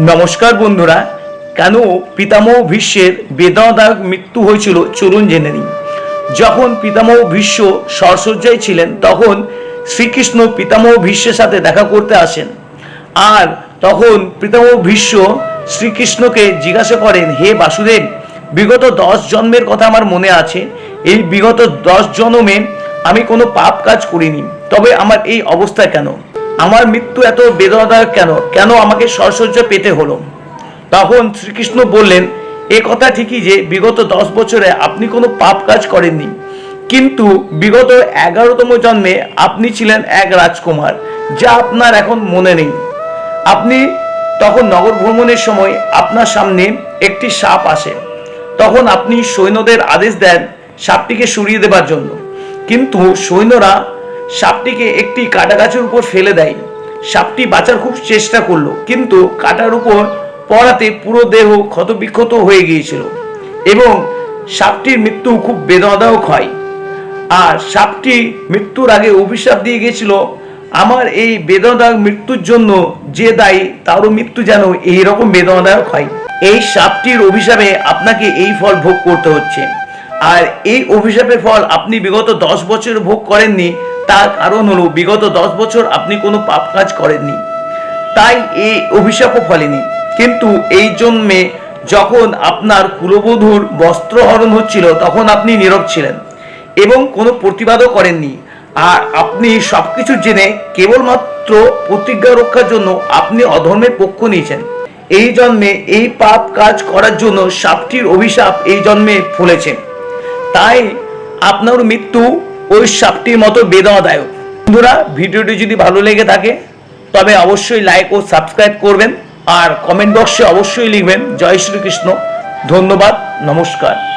নমস্কার বন্ধুরা, কেন পিতামহ ভীষ্মের বেদনাদায়ক মৃত্যু হয়েছিল চলুন জেনে নিন যখন পিতামহ ভীষ্ম সরসজ্জায় ছিলেন, তখন শ্রীকৃষ্ণ পিতামহ ভীষ্মের সাথে দেখা করতে আসেন। আর তখন পিতামহ ভীষ্ম শ্রীকৃষ্ণকে জিজ্ঞাসা করেন, হে বাসুদেব, বিগত দশ জন্মের কথা আমার মনে আছে। এই বিগত দশ জন্মে আমি কোনো পাপ কাজ করিনি। তবে আমার এই অবস্থা কেন? আমার মৃত্যু এত বেদনাদায়ক কেন? কেন আমাকে সরসজ্জা পেতে হলো? তখন শ্রীকৃষ্ণ বললেন, এ কথা ঠিকই যে বিগত দশ বছরে আপনি কোনো পাপ কাজ করেননি। কিন্তু বিগত এগারোতম জন্মে আপনি ছিলেন এক রাজকুমার, যা আপনার এখন মনে নেই। আপনি তখন নগর ভ্রমণের সময় আপনার সামনে একটি সাপ আসে। তখন আপনি সৈন্যদের আদেশ দেন সাপটিকে সরিয়ে দেবার জন্য। কিন্তু সৈন্যরা সাপটিকে একটি কাটা গাছের উপর ফেলে দেয়। সাপটি বাঁচার খুব চেষ্টা করল, কিন্তু কাটার উপর পড়াতে পুরো দেহ ক্ষতবিক্ষত হয়ে গিয়েছিল এবং সাপটির মৃত্যু খুব বেদনাদায়ক হয়। আর সাপটি মৃত্যুর আগে অভিশাপ দিয়ে গিয়েছিল, আমার এই বেদনাদায়ক মৃত্যুর জন্য যে দায়ী, তারও মৃত্যু যেন এইরকম বেদনাদায়ক হয়। এই সাপটির অভিশাপে আপনাকে এই ফল ভোগ করতে হচ্ছে। আর এই অভিশাপের ফল আপনি বিগত দশ বছর ভোগ করেননি তার কারণ হলো, বিগত দশ বছর আপনি কোনো পাপ কাজ করেননি। তাই এই অভিশাপও ফলেনি। কিন্তু এই জন্মে যখন আপনার কুলবধূর বস্ত্রহরণ হচ্ছিল, তখন আপনি নীরব ছিলেন এবং কোনো প্রতিবাদও করেননি। আর আপনি সবকিছু জেনে কেবলমাত্র প্রতিজ্ঞা রক্ষার জন্য আপনি অধর্মের পক্ষ নিয়েছেন। এই জন্মে এই পাপ কাজ করার জন্য সাপটির অভিশাপ এই জন্মে ফলেছে। তাই আপনার মৃত্যু ওই সাপটির মতো বেদনাদায়ক। বন্ধুরা, ভিডিওটি যদি ভালো লেগে থাকে, তবে অবশ্যই লাইক ও সাবস্ক্রাইব করবেন আর কমেন্ট বক্সে অবশ্যই লিখবেন, জয় শ্রীকৃষ্ণ। ধন্যবাদ, নমস্কার।